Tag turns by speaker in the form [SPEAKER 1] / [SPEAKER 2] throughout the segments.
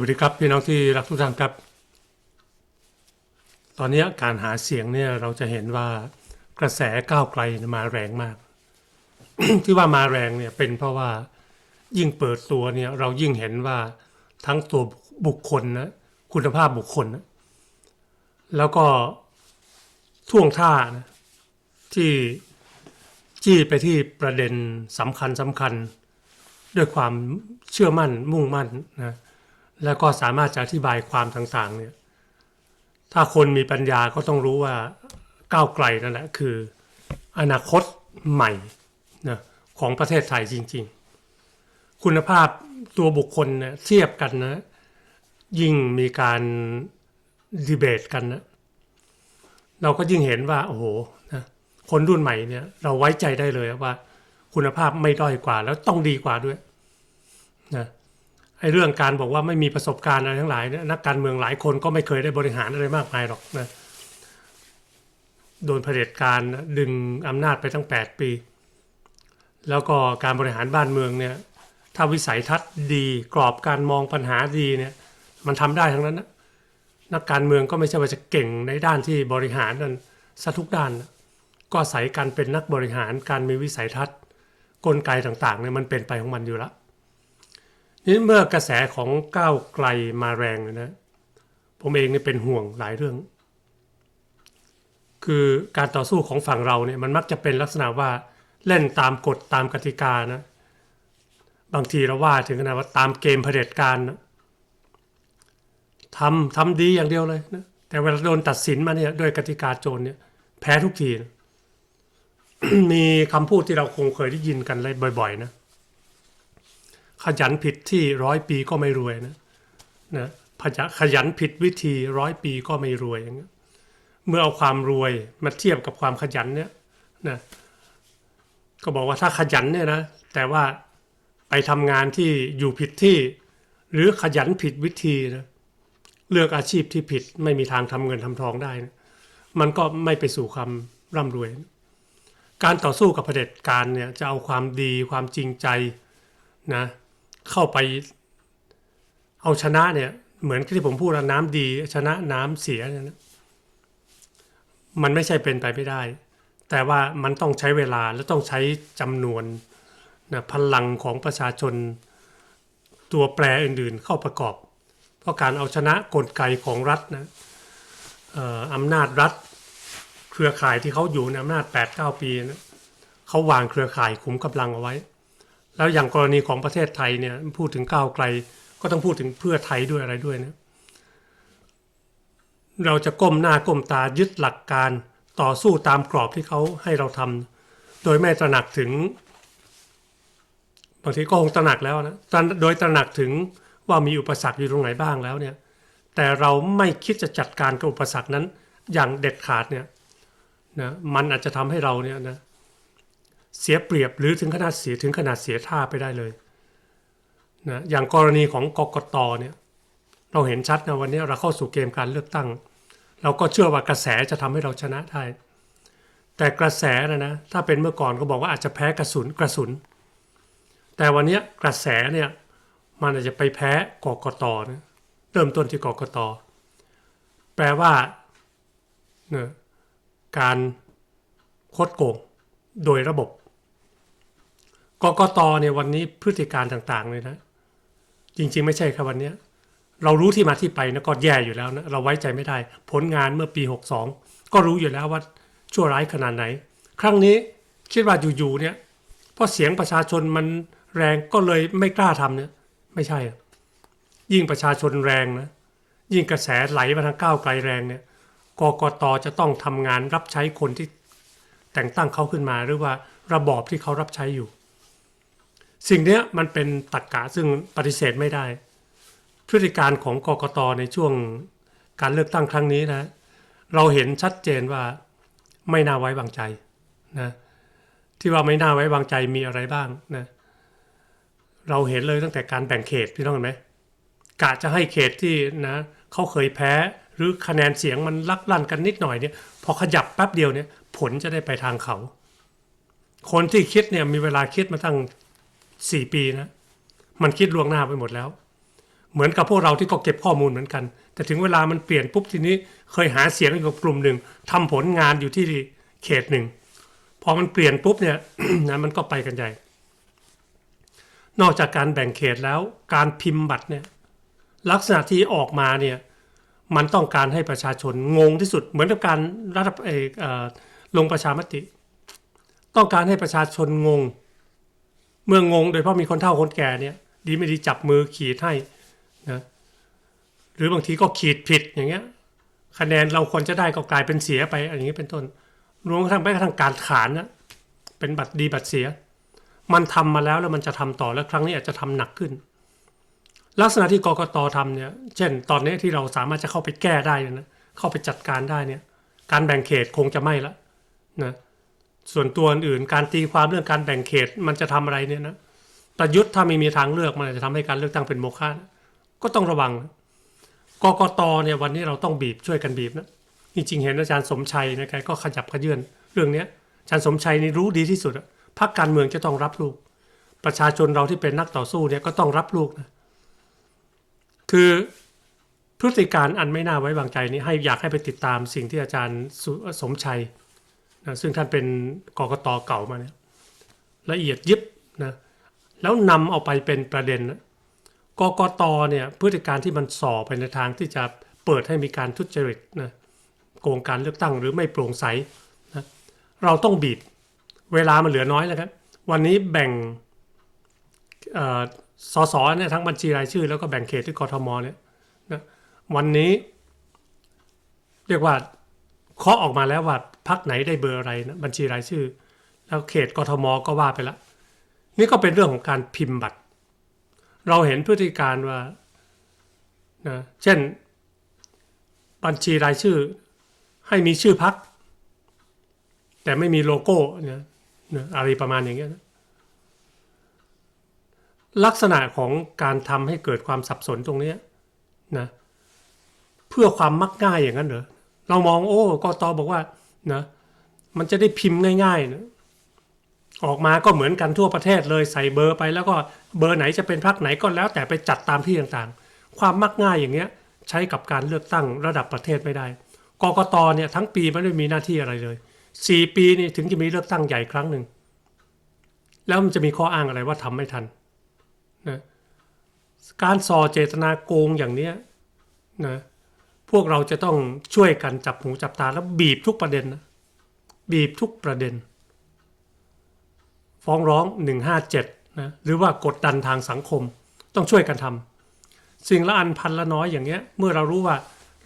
[SPEAKER 1] วัสดีครับพี่น้องที่รักทุกท่านครับ ตอนนี้การหาเสียงเนี่ยเราจะเห็นว่ากระแสก้าวไกลมาแรงมาก ที่ว่ามาแรงเนี่ยเป็นเพราะว่ายิ่งเปิดตัวเนี่ยเรายิ่งเห็นว่าทั้งตัวบุคคลนะคุณภาพบุคคลนะแล้วก็ท่วงท่านะที่จี้ไปที่ประเด็นสำคัญสำคัญ ด้วยความเชื่อมั่นมุ่งมั่นนะ แล้วก็สามารถจะอธิบายความต่างๆเนี่ยถ้าคนมีปัญญาก็ต้องรู้ว่าก้าวไกลนั่นแหละคือ อนาคตใหม่นะของประเทศไทยจริง ๆ คุณภาพตัวบุคคลเนี่ยเทียบกันนะ ยิ่งมีการดีเบตกันนะเราก็ยิ่งเห็นว่า โอ้โหนะคนรุ่นใหม่เนี่ยเราไว้ใจได้เลยว่า คุณภาพไม่ด้อยกว่าแล้วต้องดีกว่าด้วยนะ ไอ้เรื่องการบอกว่าไม่มีประสบการณ์อะไรทั้งหลายเนี่ยนักการเมืองหลายคนก็ไม่เคยได้บริหารอะไรมากมายหรอกนะโดนเผด็จการดึงอำนาจไปตั้ง 8 ปี แล้วก็การบริหารบ้านเมืองเนี่ยถ้าวิสัยทัศน์ดีกรอบการมองปัญหาดีเนี่ยมันทำได้ทั้งนั้นนะนักการเมืองก็ไม่ใช่ว่าจะเก่งในด้านที่บริหารนั่นซะทุกด้านนะก็อาศัยการเป็นนักบริหารการมีวิสัยทัศน์กลไกต่างๆเนี่ยมันเป็นไปของมันอยู่แล้ว นี่เมื่อกระแสของก้าวไกลมาแรงเนี่ยนะผมเองเนี่ยเป็นห่วงหลายเรื่อง คือการต่อสู้ของฝั่งเราเนี่ยมันมักจะเป็นลักษณะว่าเล่นตามกฎตามกติกานะ บางทีเราว่าถึงขนาดว่าตามเกมเผด็จการนะทำทำดีอย่างเดียวเลยนะแต่เวลาโดนตัดสินมาเนี่ยด้วยกติกาโจรเนี่ย แพ้ทุกทีนะมีคำพูดที่เราคงเคยได้ยินกันเลยบ่อย ๆ นะ ขยันผิดที่ร้อยปีก็ไม่รวยนะนะขยันผิดวิธีร้อยปีก็ไม่รวยอย่างเงี้ยเมื่อเอาความรวยมาเทียบกับความขยันเนี่ยนะก็บอกว่าถ้าขยันเนี่ยนะแต่ว่าไปทำงานที่อยู่ผิดที่ หรือขยันผิดวิธีนะเลือกอาชีพที่ผิดไม่มีทางทำเงินทำทองได้นะมันก็ไม่ไปสู่ความร่ำรวยการต่อสู้กับเผด็จการเนี่ยจะเอาความดีความจริงใจนะ เข้าไปเอาชนะเนี่ย เหมือนที่ผมพูดน้ำดี ชนะน้ำเสียเนี่ยนะมันไม่ใช่เป็นไปไม่ได้ แต่ว่ามันต้องใช้เวลาและต้องใช้จำนวนนะพลังของประชาชนตัวแปรอื่นๆ เข้าประกอบ เพราะการเอาชนะกลไกของรัฐนะเอ่ออำนาจรัฐ เครือข่ายที่เขาอยู่ในอำนาจ8-9ปีนะเขาวางเครือข่ายขุมกำลังเอาไว้ แล้วอย่างกรณีของประเทศไทยเนี่ยพูดถึงก้าวไกล ก็ต้องพูดถึงเพื่อไทยด้วยอะไรด้วยนะเราจะก้มหน้าก้มตายึดหลักการต่อสู้ตามกรอบที่เขาให้เราทำโดยไม่ตระหนักถึง บางทีก็คงตระหนักแล้วนะโดยตระหนักถึงว่ามีอุปสรรคอยู่ตรงไหนบ้างแล้วเนี่ยแต่เราไม่คิดจะจัดการกับอุปสรรคนั้นอย่างเด็ดขาดเนี่ยนะมันอาจจะทำให้เราเนี่ยนะ เสียเปรียบหรือถึงขนาดเสียถึงขนาดเสียท่าไปได้เลยนะอย่างกรณีของกกตเนี่ยเราเห็นชัดนะวันนี้เราเข้าสู่เกมการเลือกตั้ง เราก็เชื่อว่ากระแสจะทำให้เราชนะได้แต่กระแสนะนะถ้าเป็นเมื่อก่อนก็บอกว่าอาจจะแพ้กระสุนกระสุน แต่วันนี้กระแสเนี่ยมันอาจจะไปแพ้กกตนะเริ่มต้นที่กกตแปลว่าการคดโกงโดยระบบ กกตเนี่ยวันนี้พฤติการต่างๆเลยนะ จริงๆ ไม่ใช่ครับวันนี้เรารู้ที่มาที่ไปนะก็แย่อยู่แล้วนะเราไว้ใจไม่ได้ ผลงานเมื่อปี 62 ก็รู้อยู่แล้วว่าชั่วร้ายขนาดไหน ครั้งนี้คิดว่าอยู่ๆเนี่ยเพราะเสียงประชาชนมันแรงก็เลยไม่กล้าทำเนี่ยไม่ใช่ ยิ่งประชาชนแรงนะยิ่งกระแสไหลมาทางก้าวไกลแรงเนี่ยกกตจะต้องทำงานรับใช้คนที่แต่งตั้งเขาขึ้นมาหรือว่าระบอบที่เขารับใช้อยู่ สิ่งนี้มันเป็นตรกกะซึ่งปฏิเสธไม่ได้ พฤติการของกกตในช่วงการเลือกตั้งครั้งนี้นะ เราเห็นชัดเจนว่าไม่น่าไว้วางใจนะที่ว่าไม่น่าไว้วางใจมีอะไรบ้างนะเราเห็นเลยตั้งแต่การแบ่งเขตพี่น้องเห็นไหมกะจะให้เขตที่นะเขาเคยแพ้หรือคะแนนเสียงมันลักลั่นกันนิดหน่อยเนี่ยพอขยับแป๊บเดียวเนี่ยผลจะได้ไปทางเขา คนที่คิดเนี่ยมีเวลาคิดมาตั้ง สี่ปีนะ มันคิดล่วงหน้าไปหมดแล้ว เหมือนกับพวกเราที่ก็เก็บข้อมูลเหมือนกัน แต่ถึงเวลามันเปลี่ยนปุ๊บทีนี้เคยหาเสียงอยู่กับกลุ่มหนึ่งทำผลงานอยู่ที่เขตหนึ่งพอมันเปลี่ยนปุ๊บเนี่ยนะมันก็ไปกันใหญ่ นอกจากการแบ่งเขตแล้วการพิมพ์บัตรเนี่ยลักษณะที่ออกมาเนี่ยมันต้องการให้ประชาชนงงที่สุด เหมือนกับการรัฐเอ่อเอ่อลงประชามติ ต้องการให้ประชาชนงง เมื่องงโดยเฉพาะมีคนเฒ่าคนแก่เนี่ยดีไม่ดีจับมือขีดให้นะหรือบางทีก็ขีดผิดอย่างเงี้ย คะแนนเราควรจะได้ก็กลายเป็นเสียไปอย่างนี้เป็นต้นรวมกระทั่งแม้กระทั่งการขานนะเป็นบัตรดีบัตรเสีย มันทำมาแล้วแล้วมันจะทำต่อแล้วครั้งนี้อาจจะทำหนักขึ้น ลักษณะที่กกตทำเนี่ย เช่น ตอนนี้ที่เราสามารถจะเข้าไปแก้ได้เนี่ยนะเข้าไปจัดการได้เนี่ย การแบ่งเขตคงจะไม่ละนะ ส่วนตัวอื่นการตีความเรื่องการแบ่งเขตมันจะทำอะไรเนี่ยนะประยุทธ์ถ้าไม่มีทางเลือกมันจะทำให้การเลือกตั้งเป็นโมฆะก็ต้องระวังกกตเนี่ยวันนี้เราต้องบีบช่วยกันบีบนะจริงๆเห็นอาจารย์สมชัยนะแกก็ขยับขยื่นเรื่องเนี้ยอาจารย์สมชัยนี่รู้ดีที่สุดอะพรรคการเมืองจะต้องรับลูก ประชาชนเราที่เป็นนักต่อสู้เนี่ยก็ต้องรับลูกนะคือพฤติการอันไม่น่าไว้วางใจนี้ให้อยากให้ไปติดตามสิ่งที่อาจารย์สสมชัย นะซึ่งท่านเป็นกกตเก่ามาเนี่ยละเอียดยิบนะแล้วนำเอาไปเป็นประเด็นนะกกตเนี่ยพฤติการที่มันส่อไปในทางที่จะเปิดให้มีการทุจริตนะโกงการเลือกตั้งหรือไม่โปร่งใสนะเราต้องบีบเวลามันเหลือน้อยแล้วครับ วันนี้แบ่งเอ่อสสเนี่ยทั้งบัญชีรายชื่อ แล้วก็แบ่งเขตที่กทมเนี่ยนะวันนี้ เรียกว่า เคาะออกมาแล้วว่าพักไหนได้เบอร์อะไรนะบัญชีรายชื่อ แล้วเขตกทมก็ว่าไปแล้วนี่ก็เป็นเรื่องของการพิมพ์บัตร เราเห็นพฤติการว่านะเช่น บัญชีรายชื่อ ให้มีชื่อพัก แต่ไม่มีโลโก้เนี่ยนะอะไรประมาณอย่างเงี้ยนะลักษณะของการทำให้เกิดความสับสนตรงนี้นะเพื่อความมักง่ายอย่างนั้นเหรอ เรามองโอ้กตบอกว่านะมันจะได้พิมพ์ง่ายๆนะออกมาก็เหมือนกันทั่วประเทศเลยใส่เบอร์ไปแล้วก็เบอร์ไหนจะเป็นพรรคไหนก็แล้วแต่ไปจัดตามที่ต่างๆ ความมักง่ายอย่างเงี้ยใช้กับการเลือกตั้งระดับประเทศไม่ได้กกตเนี่ยทั้งปีไม่ได้มีหน้าที่อะไรเลยสี่ปีนี่ถึงจะมีเลือกตั้งใหญ่ครั้งหนึ่ง แล้วมันจะมีข้ออ้างอะไรว่าทำไม่ทันนะการส่อเจตนาโกงอย่างเนี้ยนะ พวกเราจะต้องช่วยกันจับหูจับตาแล้วบีบทุกประเด็นนะบีบทุกประเด็น ฟ้องร้อง 157นะหรือว่ากดดันทางสังคมต้องช่วยกันทำสิ่งละอันพันละน้อยอย่างเงี้ยเมื่อเรารู้ว่า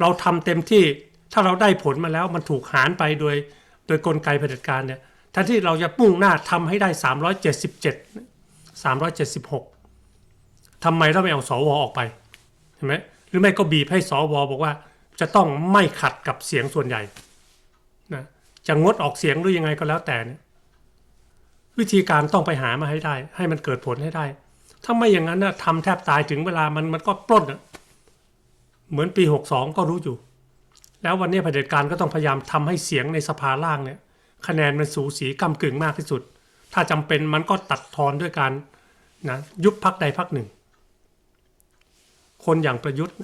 [SPEAKER 1] เราทำเต็มที่ถ้าเราได้ผลมาแล้วมันถูกหารไปโดยโดยกลไกเผด็จการเนี่ยแทนที่เราจะปุ่งหน้าทำให้ได้ 377 376ทำไมเราไม่เอาสวออกไปเห็นไหมหรือไม่ก็บีบให้สวบอกว่า จะต้องไม่ขัดกับเสียงส่วนใหญ่นะจะงดออกเสียงหรือยังไงก็แล้วแต่เนี่ยวิธีการต้องไปหามาให้ได้ ให้มันเกิดผลให้ได้ ถ้าไม่อย่างนั้นนะทำแทบตายถึงเวลามันมันก็ปล้นะเหมือนปี 62 ก็รู้อยู่ แล้ววันนี้เผด็จการก็ต้องพยายามทำให้เสียงในสภาล่างเนี่ยคะแนนมันสูสีกำกึ่งมากที่สุด ถ้าจำเป็นมันก็ตัดทอนด้วยการนะยุบพักใดพักหนึ่ง คนอย่างประยุทธ์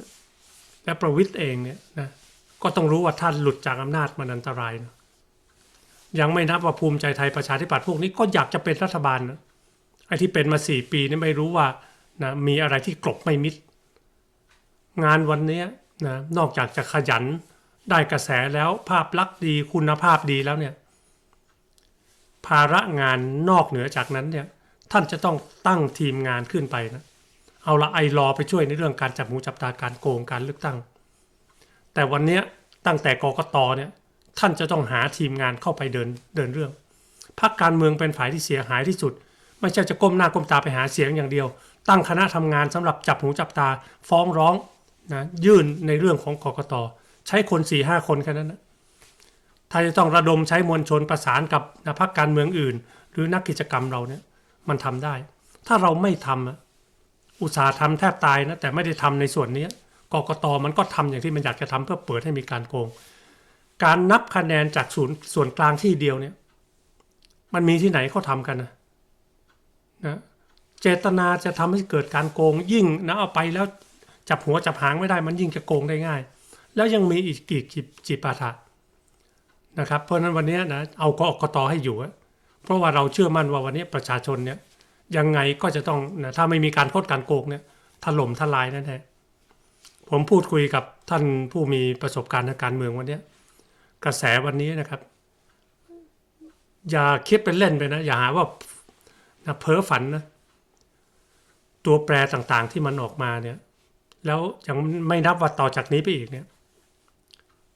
[SPEAKER 1] และประวิทย์เองเนี่ยนะก็ต้องรู้ว่าท่านหลุดจากอำนาจมันอันตรายนะยังไม่นับว่าภูมิใจไทยประชาธิปัตย์พวกนี้ก็อยากจะเป็นรัฐบาลนะไอ้ที่เป็นมาสี่ปีนี่ไม่รู้ว่านะมีอะไรที่กลบไม่มิด งานวันนี้นะนอกจากจะขยันได้กระแสแล้วภาพลักษณ์ดีคุณภาพดีแล้วเนี่ยภาระงานนอกเหนือจากนั้นเนี่ยท่านจะต้องตั้งทีมงานขึ้นไปนะ เอาละไอรอไปช่วยในเรื่องการจับหูจับตาการโกงการเลือกตั้ง แต่วันนี้ตั้งแต่กกตเนี่ยท่านจะต้องหาทีมงานเข้าไปเดินเดินเรื่องพักการเมืองเป็นฝ่ายที่เสียหายที่สุด ไม่ใช่จะก้มหน้าก้มตาไปหาเสียงอย่างเดียว ตั้งคณะทำงานสำหรับจับหูจับตาฟ้องร้องนะยื่นในเรื่องของกกตใช้คนสี่ห้าคนแค่นั้นนะถ้าจะต้องระดมใช้มวลชนประสานกับนะพักการเมืองอื่น หรือนักกิจกรรมเราเนี่ยมันทำได้ ถ้าเราไม่ทำ อุตสาห์ทำแทบตายนะแต่ไม่ได้ทำในส่วนนี้กกตมันก็ทำอย่างที่มันอยากจะทำเพื่อเปิดให้มีการโกง การนับคะแนนจากศูนย์ส่วนกลางที่เดียวเนี่ยมันมีที่ไหนเขาทำกันนะนะเจตนาจะทำให้เกิดการโกงยิ่งนะเอาไปแล้วจับหัวจับหางไม่ได้มันยิ่งจะโกงได้ง่าย แล้วยังมีอีกกี่จิปาถะนะครับเพราะนั้นวันนี้นะเอากอกตให้อยู่เพราะว่าเราเชื่อมั่นว่าวันนี้ประชาชนเนี่ย ยังไงก็จะต้องนะถ้าไม่มีการโคดการโกงเนี่ยถล่มทลายแน่ๆผมพูดคุยกับท่านผู้มีประสบการณ์ทางการเมืองวันนี้กระแสวันนี้นะครับ อย่าคิดเป็นเล่นไปนะ อย่าหาว่านะเพ้อฝันนะ ตัวแปรต่างๆที่มันออกมาเนี่ย แล้วยังไม่นับว่าต่อจากนี้ไปอีกเนี่ย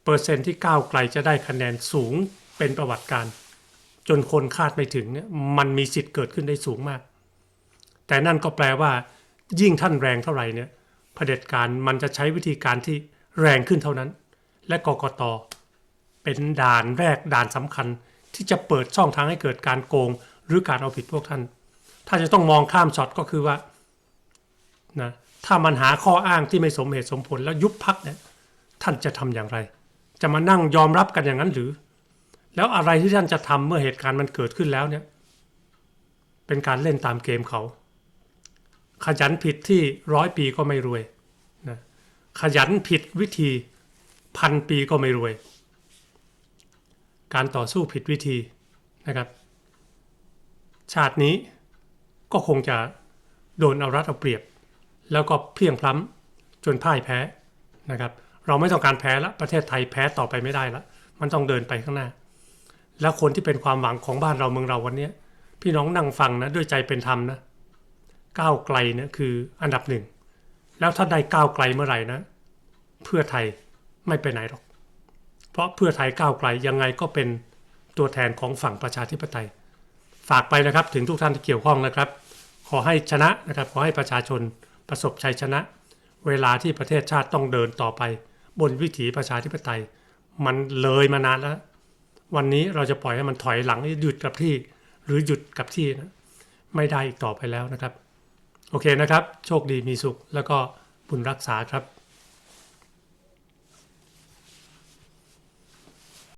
[SPEAKER 1] เปอร์เซ็นต์ที่ก้าวไกลจะได้คะแนนสูงเป็นประวัติการ์จนคนคาดไม่ถึงเนี่ยมันมีสิทธิ์เกิดขึ้นได้สูงมาก แต่นั่นก็แปลว่า ยิ่งท่านแรงเท่าไหร่เนี่ยเผด็จการมันจะใช้วิธีการที่แรงขึ้นเท่านั้น และกกตเป็นด่านแรกด่านสำคัญ ที่จะเปิดช่องทางให้เกิดการโกง หรือการเอาผิดพวกท่าน ถ้าจะต้องมองข้ามช็อตก็คือว่านะถ้ามันหาข้ออ้างที่ไม่สมเหตุสมผลแล้วยุบพักเนี่ยท่านจะทำอย่างไร จะมานั่งยอมรับกันอย่างนั้นหรือ แล้วอะไรที่ท่านจะทำเมื่อเหตุการณ์มันเกิดขึ้นแล้วเนี่ย เป็นการเล่นตามเกมเขา ขยันผิดที่ร้อยปีก็ไม่รวยนะขยันผิดวิธีพันปีก็ไม่รวย การต่อสู้ผิดวิธีนะครับ ชาตินี้ก็คงจะโดนเอารัดเอาเปรียบ แล้วก็เพียงพล้ำจนพ่ายแพ้นะครับ เราไม่ต้องการแพ้แล้วประเทศไทยแพ้ต่อไปไม่ได้แล้วมันต้องเดินไปข้างหน้า แล้วคนที่เป็นความหวังของบ้านเราเมืองเราวันนี้พี่น้องนั่งฟังนะด้วยใจเป็นธรรมนะ ก้าวไกลเนี่ยคืออันดับหนึ่ง แล้วถ้าได้ก้าวไกลเมื่อไหร่นะ เพื่อไทยไม่ไปไหนหรอก เพราะเพื่อไทยก้าวไกลยังไงก็เป็นตัวแทนของฝั่งประชาธิปไตย ฝากไปนะครับถึงทุกท่านที่เกี่ยวข้องนะครับ ขอให้ชนะนะครับขอให้ประชาชนประสบชัยชนะ เวลาที่ประเทศชาติต้องเดินต่อไป บนวิถีประชาธิปไตย มันเลยมานานแล้ว วันนี้เราจะปล่อยให้มันถอยหลังหยุดกับที่ หรือหยุดกับที่นะไม่ได้อีกต่อไปแล้วนะครับ โอเคนะครับ โชคดีมีสุขแล้วก็บุญรักษาครับ